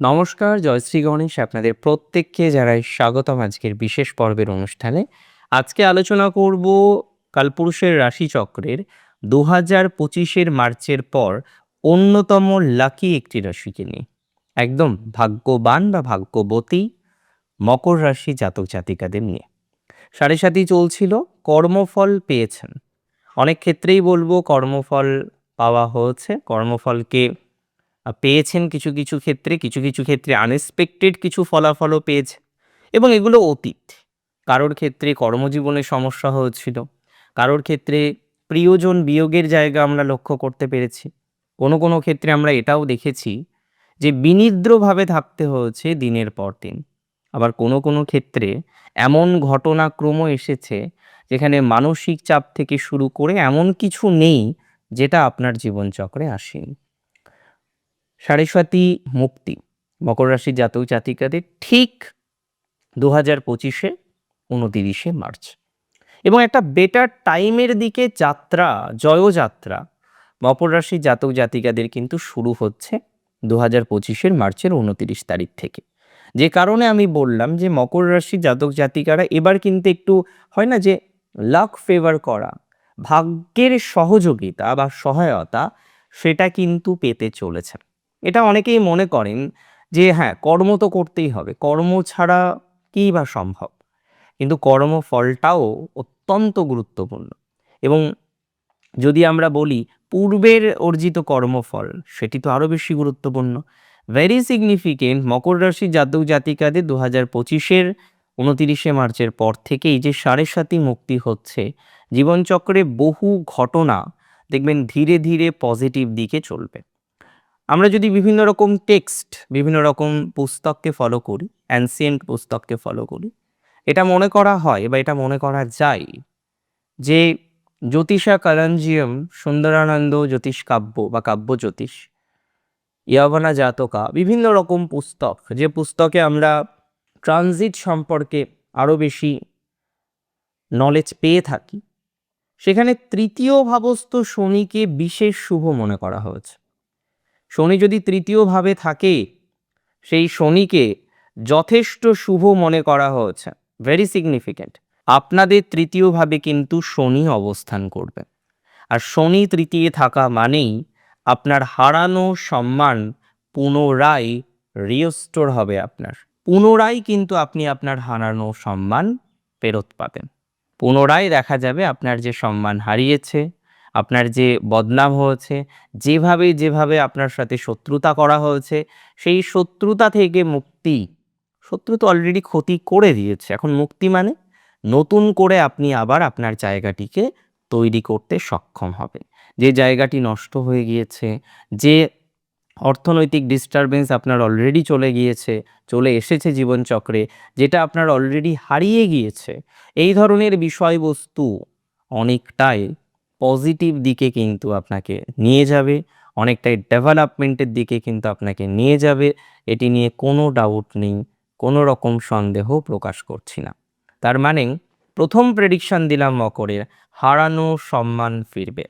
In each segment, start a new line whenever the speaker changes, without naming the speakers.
নমস্কার, জয়শ্রী গণেশ আপনাদের প্রত্যেককে জানাই স্বাগতম আজকের বিশেষ পর্বের অনুষ্ঠানে। আজকে আলোচনা করব কালপুরুষের রাশিচক্রের দু হাজার পঁচিশের মার্চের পর অন্যতম লাকি একটি রাশিকে নিয়ে। একদম ভাগ্যবান বা ভাগ্যবতী মকর রাশি জাতক জাতিকাদের নিয়ে। সাড়ে সাতই চলছিল, কর্মফল পেয়েছেন। অনেক ক্ষেত্রেই বলব কর্মফল পাওয়া হয়েছে। কর্মফলকে পেয়েছেন কিছু কিছু ক্ষেত্রে, কিছু কিছু ক্ষেত্রে আনএক্সপেক্টেড কিছু ফলাফলও পেয়েছে। এবং এগুলো অতীত। কারোর ক্ষেত্রে কর্মজীবনে সমস্যা হয়েছিল কারোর ক্ষেত্রে প্রিয়জন বিয়োগের জায়গা আমরা লক্ষ্য করতে পেরেছি। কোনো কোনো ক্ষেত্রে আমরা এটাও দেখেছি যে বিনিদ্রভাবে থাকতে হয়েছে দিনের পর দিন। আবার কোনো কোনো ক্ষেত্রে এমন ঘটনাক্রম এসেছে যেখানে মানসিক চাপ থেকে শুরু করে এমন কিছু নেই যেটা আপনার জীবনচক্রে আসেনি। সাড়ে মুক্তি, মকর রাশির জাতক জাতিকাদের ঠিক দু হাজার পঁচিশে উনতিরিশে মার্চ। এবং একটা বেটার টাইমের দিকে যাত্রা জয়যাত্রা মকর রাশির জাতক জাতিকাদের কিন্তু শুরু হচ্ছে দু হাজার পঁচিশের মার্চের উনতিরিশ তারিখ থেকে। যে কারণে আমি বললাম যে মকর রাশি জাতক জাতিকারা এবার কিন্তু একটু হয় না যে লাক ফেভার করা, ভাগ্যের সহযোগিতা বা সহায়তা সেটা কিন্তু পেতে চলেছে এটা অনেকেই মনে করেন যে হ্যাঁ কর্ম তো করতেই হবে। কর্ম ছাড়া কী বা সম্ভব? কিন্তু কর্মফলটাও অত্যন্ত গুরুত্বপূর্ণ। এবং যদি আমরা বলি পূর্বের অর্জিত কর্মফল, সেটি তো আরও বেশি গুরুত্বপূর্ণ। ভেরি সিগনিফিকেন্ট মকর রাশি জাতক জাতিকাদের দু হাজার পঁচিশের উনতিরিশে মার্চের পর থেকেই যে সাড়ে সাতি মুক্তি হচ্ছে, জীবনচক্রে বহু ঘটনা দেখবেন ধীরে ধীরে পজিটিভ দিকে চলবে। আমরা যদি বিভিন্ন রকম টেক্সট, বিভিন্ন রকম পুস্তককে ফলো করি অ্যানসিয়েন্ট পুস্তককে ফলো করি, এটা মনে করা হয় বা এটা মনে করা যায় যে জ্যোতিষা কালাঞ্জিয়ম সুন্দরানন্দ জ্যোতিষ কাব্য বা কাব্য জ্যোতিষ ইয়াবনা জাতকা, বিভিন্ন রকম পুস্তক, যে পুস্তকে আমরা ট্রানজিট সম্পর্কে আরও বেশি নলেজ পেয়ে থাকি, সেখানে তৃতীয় ভাবস্থ শনিকে বিশেষ শুভ মনে করা হয়েছে। শনি যদি তৃতীয় ভাবে থাকে, সেই শনিকে যথেষ্ট শুভ মনে করা হয়েছে। ভেরি সিগনিফিক্যান্ট আপনাদের তৃতীয় ভাবে কিন্তু শনি অবস্থান করবে। আর শনি তৃতীয় থাকা মানেই আপনার হারানো সম্মান পুনরায় রিস্টোর হবে আপনার। পুনরায় কিন্তু আপনি আপনার হারানো সম্মান ফেরত পাবেন। পুনরায় দেখা যাবে আপনার যে সম্মান হারিয়েছে আপনার যে বদনাম হয়েছে যেভাবে যেভাবে আপনার সাথে শত্রুতা করা হয়েছে, সেই শত্রুতা থেকে মুক্তি, শত্রু তো অলরেডি ক্ষতি করে দিয়েছে। এখন মুক্তি মানে নতুন করে আপনি আবার আপনার জায়গাটিকে তৈরি করতে সক্ষম হবেন। যে জায়গাটি নষ্ট হয়ে গিয়েছে, যে অর্থনৈতিক ডিস্টারবেন্স আপনার অলরেডি চলে গিয়েছে, চলে এসেছে জীবনচক্রে, যেটা আপনার অলরেডি হারিয়ে গিয়েছে, এই ধরনের বিষয়বস্তু অনেকটাই পজিটিভ দিকে কিন্তু আপনাকে নিয়ে যাবে, অনেকটাই ডেভেলপমেন্টের দিকে কিন্তু আপনাকে নিয়ে যাবে, এটি নিয়ে কোনো ডাউট নেই, কোনো রকম সন্দেহ প্রকাশ করছি না। তার মানে প্রথম প্রেডিকশন দিলাম মকরের, হারানো সম্মান ফিরবে।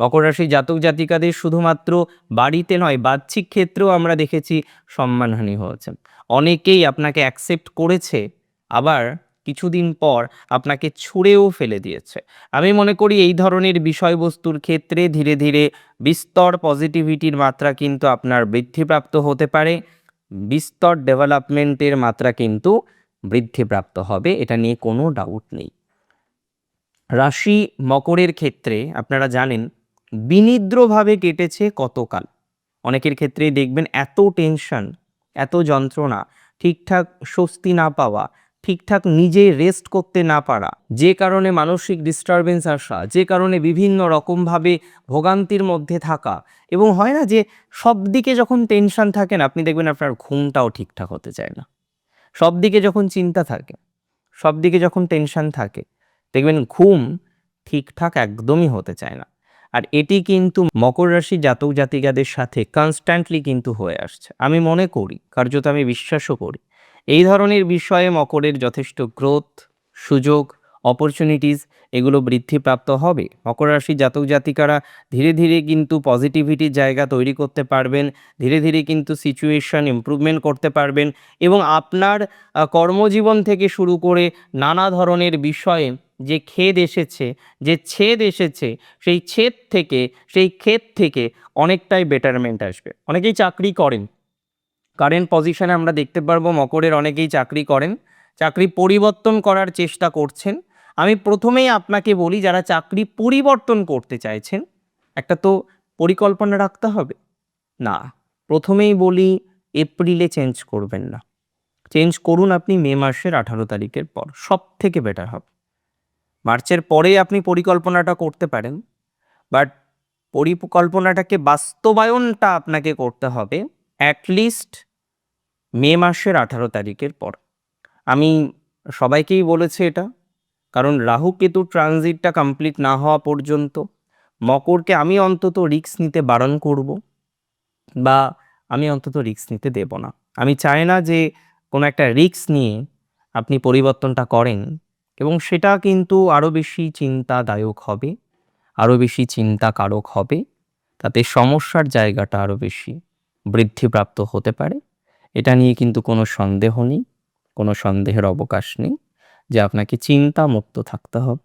মকর রাশি জাতক জাতিকাদের শুধুমাত্র বাড়িতে নয়, বাহ্যিক ক্ষেত্রেও আমরা দেখেছি সম্মানহানি হয়েছে। অনেকেই আপনাকে অ্যাকসেপ্ট করেছে, আবার কিছুদিন পর আপনাকে ছুঁড়েও ফেলে দিয়েছে। আমি মনে করি এই ধরনের বিষয়বস্তুর ক্ষেত্রে ধীরে ধীরে বিস্তর পজিটিভিটির মাত্রা কিন্তু আপনার বৃদ্ধিপ্রাপ্ত হতে পারে। বিস্তর ডেভেলপমেন্টের মাত্রা কিন্তু বৃদ্ধিপ্রাপ্ত হবে, এটা নিয়ে কোনো ডাউট নেই। রাশি মকরের ক্ষেত্রে আপনারা জানেন, বিনিদ্রভাবে কেটেছে কতকাল। অনেকের ক্ষেত্রেই দেখবেন এত টেনশন এত যন্ত্রণা, ঠিকঠাক স্বস্তি না পাওয়া ঠিকঠাক নিজে রেস্ট করতে না পারা, যে কারণে মানসিক ডিস্টারবেন্স আসা, যে কারণে বিভিন্ন রকমভাবে ভোগান্তির মধ্যে থাকা এবং হয় না যে সব দিকে যখন টেনশন থাকেন, আপনি দেখবেন আপনার ঘুমটাও ঠিকঠাক হতে চায় না। সব দিকে যখন চিন্তা থাকে সব দিকে যখন টেনশন থাকে, দেখবেন ঘুম ঠিকঠাক একদমই হতে চায় না। আর এটি কিন্তু মকর রাশি জাতক জাতিকাদের সাথে কনস্ট্যান্টলি কিন্তু হয়ে আসছে। আমি মনে করি, কার্যত আমি বিশ্বাসও করি এই ধরনের বিষয়ে মকরের যথেষ্ট গ্রোথ সুযোগ অপরচুনিটিস এগুলো বৃদ্ধিপ্রাপ্ত হবে। মকর রাশি জাতক জাতিকারা ধীরে ধীরে কিন্তু পজিটিভিটির জায়গা তৈরি করতে পারবেন, ধীরে ধীরে কিন্তু সিচুয়েশন ইমপ্রুভমেন্ট করতে পারবেন এবং আপনার কর্মজীবন থেকে শুরু করে নানা ধরনের বিষয়ে যে খেদ এসেছে, যে ছেদ এসেছে, সেই ছেদ থেকে, সেই ক্ষেত থেকে অনেকটাই বেটারমেন্ট আসবে। অনেকেই চাকরি করেন কারেন্ট পজিশনে আমরা দেখতে পারব মকরের অনেকেই চাকরি করেন, চাকরি পরিবর্তন করার চেষ্টা করছেন। আমি প্রথমেই আপনাকে বলি, যারা চাকরি পরিবর্তন করতে চাইছেন, একটা তো পরিকল্পনা রাখতে হবে। না, প্রথমেই বলি, এপ্রিলে চেঞ্জ করবেন না। চেঞ্জ করুন আপনি মে মাসের আঠারো তারিখের পর সব থেকে বেটার হবে। মার্চের পরে আপনি পরিকল্পনাটা করতে পারেন বাট পরিকল্পনাটাকে বাস্তবায়নটা আপনাকে করতে হবে অ্যাটলিস্ট মে মাসের আঠারো তারিখের পর। আমি সবাইকেই বলেছি এটা, কারণ রাহু কেতু ট্রানজিটটা কমপ্লিট না হওয়া পর্যন্ত, মকরকে আমি অন্তত রিক্স নিতে বারণ করব বা আমি অন্তত রিক্স নিতে দেব না। আমি চাই না যে কোনো একটা রিস্ক নিয়ে আপনি পরিবর্তনটা করেন এবং সেটা কিন্তু আরও বেশি চিন্তাদায়ক হবে, আরও বেশি চিন্তাকারক হবে, তাতে সমস্যার জায়গাটা আরও বেশি বৃদ্ধিপ্রাপ্ত হতে পারে। এটা নিয়ে কিন্তু কোনো সন্দেহ নেই, কোনো সন্দেহের অবকাশ নেই যে আপনাকে চিন্তা মুক্ত থাকতে হবে।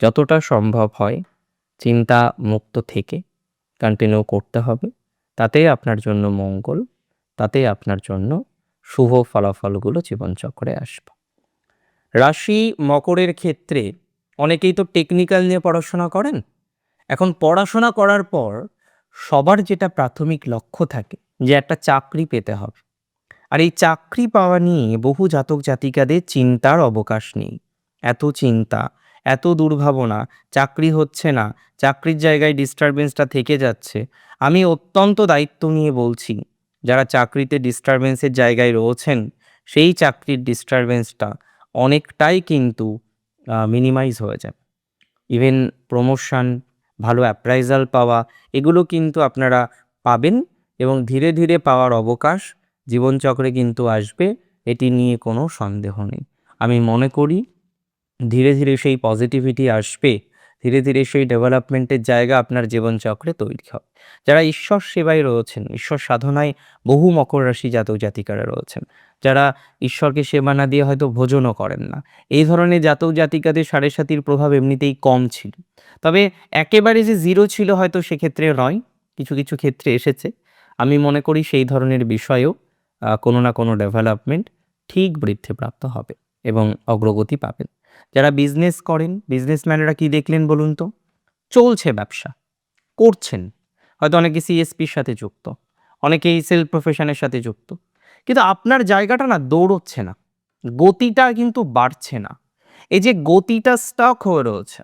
যতটা সম্ভব হয় চিন্তা মুক্ত থেকে কন্টিনিউ করতে হবে। তাতেই আপনার জন্য মঙ্গল তাতেই আপনার জন্য শুভ ফলাফলগুলো জীবনচক্রে আসবে। রাশি মকরের ক্ষেত্রে অনেকেই তো টেকনিক্যাল নিয়ে পড়াশোনা করেন। এখন পড়াশোনা করার পর সবার যেটা প্রাথমিক লক্ষ্য থাকে যে একটা চাকরি পেতে হবে। আর এই চাকরি পাওয়া নিয়ে বহু জাতক জাতিকাদের চিন্তার অবকাশ নেই। এত চিন্তা, এত দুর্ভাবনা, চাকরি হচ্ছে না, চাকরির জায়গায় ডিস্টারবেন্সটা থেকে যাচ্ছে। আমি অত্যন্ত দায়িত্ব নিয়ে বলছি, যারা চাকরিতে ডিস্টারবেন্সের জায়গায় রয়েছেন, সেই চাকরির ডিস্টারবেন্সটা অনেকটাই কিন্তু মিনিমাইজ হয়ে যাবে। ইভেন প্রমোশন ভালো অ্যাপ্রাইজাল পাওয়া, এগুলো কিন্তু আপনারা পাবেন এবং ধীরে ধীরে পাওয়ার অবকাশ জীবনচক্রে কিন্তু আসবে, এটি নিয়ে কোনো সন্দেহ নেই। আমি মনে করি, ধীরে ধীরে সেই পজিটিভিটি আসবে, ধীরে ধীরে সেই ডেভেলপমেন্টের জায়গা আপনার জীবনচক্রে তৈরি হবে। যারা ঈশ্বর সেবায় রয়েছেন, ঈশ্বর সাধনায় বহু মকর রাশি জাতক জাতিকারা রয়েছেন, যারা ঈশ্বরকে সেবা না দিয়ে হয়তো ভোজনও করেন না, এই ধরনের জাতক জাতিকাদের সাড়ে সাতির প্রভাব এমনিতেই কম ছিল। তবে একেবারে যে জিরো ছিল হয়তো সেক্ষেত্রে নয়, কিছু কিছু ক্ষেত্রে এসেছে। আমি মনে করি সেই ধরনের বিষয়েও কোনো না কোনো ডেভেলপমেন্ট ঠিক বৃদ্ধিপ্রাপ্ত হবে এবং অগ্রগতি পাবেন। যারা বিজনেস করেন বিজনেসম্যানেরা কি দেখলেন বলুন তো? চলছে ব্যবসা, করছেন। হয়তো অনেকে সিএসপির সাথে যুক্ত, অনেকেই সেলফ প্রফেশনের সাথে যুক্ত। কিন্তু আপনার জায়গাটা না দৌড়চ্ছে না, গতিটা কিন্তু বাড়ছে না। এই যে গতিটা স্টক হয়ে রয়েছে,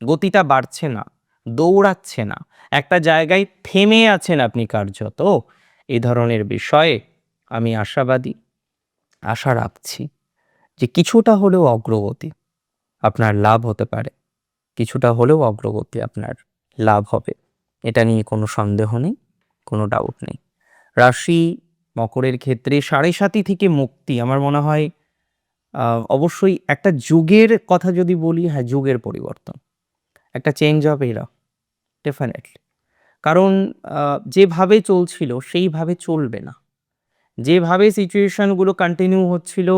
গতিটা বাড়ছে না, দৌড়াচ্ছে না, একটা জায়গায় থেমে আছেন আপনি কার্যত এই ধরনের বিষয়ে আমি আশাবাদী, আশা রাখছি যে কিছুটা হলেও অগ্রগতি আপনার লাভ হতে পারে। কিছুটা হলেও অগ্রগতি আপনার লাভ হবে। এটা নিয়ে কোনো সন্দেহ নেই, কোনো ডাউট নেই। রাশি মকরের ক্ষেত্রে সাড়ে সাতি থেকে মুক্তি আমার মনে হয় অবশ্যই একটা যুগের কথা যদি বলি হ্যাঁ যুগের পরিবর্তন। একটা চেঞ্জ অফ এরা ডেফিনেটলি কারণ যেভাবে চলছিল সেইভাবে চলবে না। যেভাবে সিচুয়েশানগুলো কন্টিনিউ হচ্ছিল,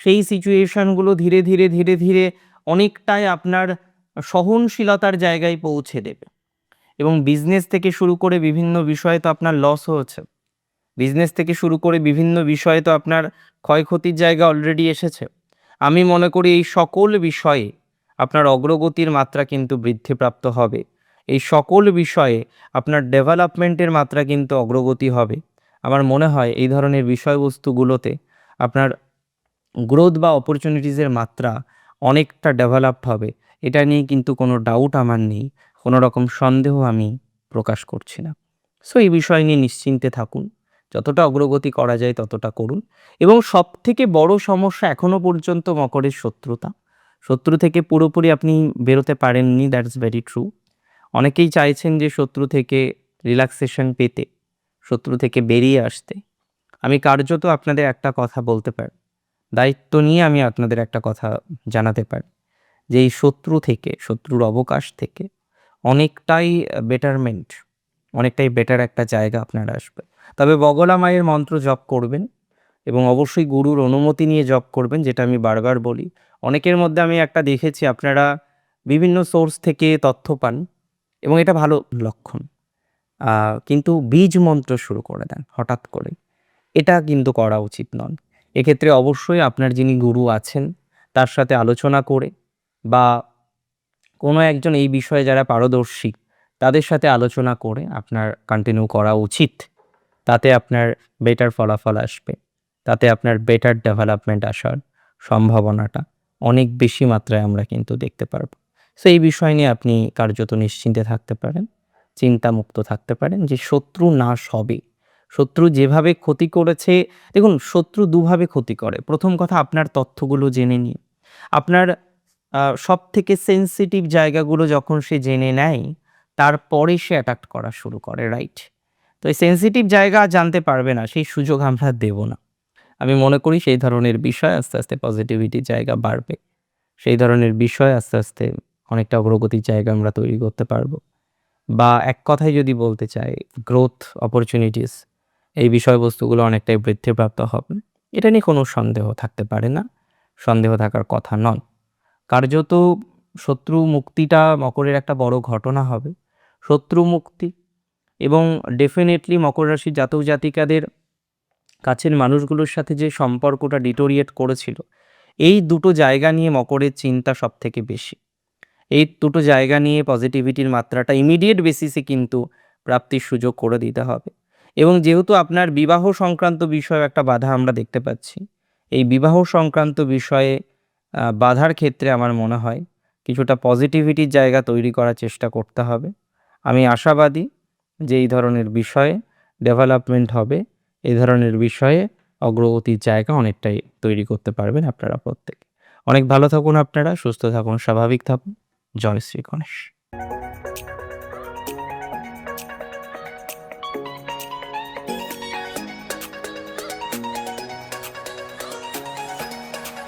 সেই সিচুয়েশানগুলো ধীরে ধীরে ধীরে ধীরে অনেকটাই আপনার সহনশীলতার জায়গায় পৌঁছে দেবে। এবং বিজনেস থেকে শুরু করে বিভিন্ন বিষয়ে তো আপনার লস হয়েছে। বিজনেস থেকে শুরু করে বিভিন্ন বিষয়ে তো আপনার ক্ষয়ক্ষতির জায়গা অলরেডি এসেছে। আমি মনে করি এই সকল বিষয়ে আপনার অগ্রগতির মাত্রা কিন্তু বৃদ্ধিপ্রাপ্ত হবে। এই সকল বিষয়ে আপনার ডেভেলপমেন্টের মাত্রা কিন্তু অগ্রগতি হবে। আমার মনে হয় এই ধরনের বিষয়বস্তুগুলোতে আপনার গ্রোথ বা অপরচুনিটিসের মাত্রা অনেকটা ডেভেলপড হবে। এটা নিয়ে কিন্তু কোনো ডাউট আমার নেই, কোনো রকম সন্দেহ আমি প্রকাশ করছি না। সো এই বিষয় নিয়ে নিশ্চিন্তে থাকুন। যতটা অগ্রগতি করা যায় ততটা করুন। এবং সব থেকে বড় সমস্যা এখনও পর্যন্ত মকরের শত্রুতা। শত্রু থেকে পুরোপুরি আপনি বেরোতে পারেননি দ্যাটস ভেরি ট্রু অনেকেই চাইছেন যে শত্রু থেকে রিল্যাক্সেশন পেতে। শত্রু থেকে বেরিয়ে আসতে। আমি কার্যত আপনাদের একটা কথা বলতে পারি। দায়িত্ব নিয়ে আমি আপনাদের একটা কথা জানাতে পারি। যে এই শত্রু থেকে, শত্রুর অবকাশ থেকে অনেকটাই বেটারমেন্ট অনেকটাই বেটার একটা জায়গা আপনারা আসবে। তবে বগলা মায়ের মন্ত্র জপ করবেন এবং অবশ্যই গুরুর অনুমতি নিয়ে জপ করবেন, যেটা আমি বারবার বলি। অনেকের মধ্যে আমি একটা দেখেছি, আপনারা বিভিন্ন সোর্স থেকে তথ্য পান এবং এটা ভালো লক্ষণ। কিন্তু বীজ মন্ত্র শুরু করে দেন, হঠাৎ করে এটা কিন্তু করা উচিত নন। এক্ষেত্রে অবশ্যই আপনার যিনি গুরু আছেন, তার সাথে আলোচনা করে বা কোনো একজন এই বিষয়ে যারা পারদর্শী, তাদের সাথে আলোচনা করে আপনার কন্টিনিউ করা উচিত। তাতে আপনার বেটার ফলাফল আসবে। তাতে আপনার বেটার ডেভেলপমেন্ট আসার সম্ভাবনাটা অনেক বেশি মাত্রায় আমরা কিন্তু দেখতে পারব। সো এই বিষয় নিয়ে আপনি কার্যত নিশ্চিন্তে থাকতে পারেন। চিন্তামুক্ত থাকতে পারেন যে শত্রু নাশ হবে। শত্রু যেভাবে ক্ষতি করেছে, দেখুন, শত্রু দুভাবে ক্ষতি করে। প্রথম কথা, আপনার তথ্যগুলো জেনে নিয়ে আপনার সব থেকে সেন্সিটিভ জায়গাগুলো যখন সে জেনে নেয়, তারপরে সে অ্যাটাক করা শুরু করে রাইট তো এই সেন্সিটিভ জায়গা জানতে পারবে না, সেই সুযোগ আমরা দেব না। আমি মনে করি সেই ধরনের বিষয় আস্তে আস্তে পজিটিভিটির জায়গা বাড়বে। সেই ধরনের বিষয় আস্তে আস্তে অনেকটা অগ্রগতির জায়গা আমরা তৈরি করতে পারব। বা এক কথায় যদি বলতে চাই গ্রোথ অপরচুনিটিস এই বিষয়বস্তুগুলো অনেকটাই বৃদ্ধিপ্রাপ্ত হবে। এটা নিয়ে কোনো সন্দেহ থাকতে পারে না। সন্দেহ থাকার কথা নন কার্যত শত্রু মুক্তিটা মকরের একটা বড় ঘটনা হবে। শত্রু মুক্তি এবং ডেফিনেটলি মকর রাশির জাতক জাতিকাদের কাছের মানুষগুলোর সাথে যে সম্পর্কটা ডিটোরিয়েট করেছিল, এই দুটো জায়গা নিয়ে মকরের চিন্তা সব থেকে বেশি। এই দুটো জায়গা নিয়ে পজিটিভিটির মাত্রাটা ইমিডিয়েট বেসিসে কিন্তু প্রাপ্তির সুযোগ করে দিতে হবে। এবং যেহেতু আপনার বিবাহ সংক্রান্ত বিষয়ে একটা বাধা আমরা দেখতে পাচ্ছি, এই বিবাহ সংক্রান্ত বিষয়ে বাধার ক্ষেত্রে আমার মনে হয় কিছুটা পজিটিভিটির জায়গা তৈরি করার চেষ্টা করতে হবে। আমি আশাবাদী যে এই ধরনের বিষয়ে ডেভেলপমেন্ট হবে, এই ধরনের বিষয়ে অগ্রগতির জায়গা অনেকটাই তৈরি করতে পারবেন আপনারা প্রত্যেকে। অনেক ভালো থাকুন আপনারা, সুস্থ থাকুন, স্বাভাবিক থাকুন। জয় শ্রী গণেশ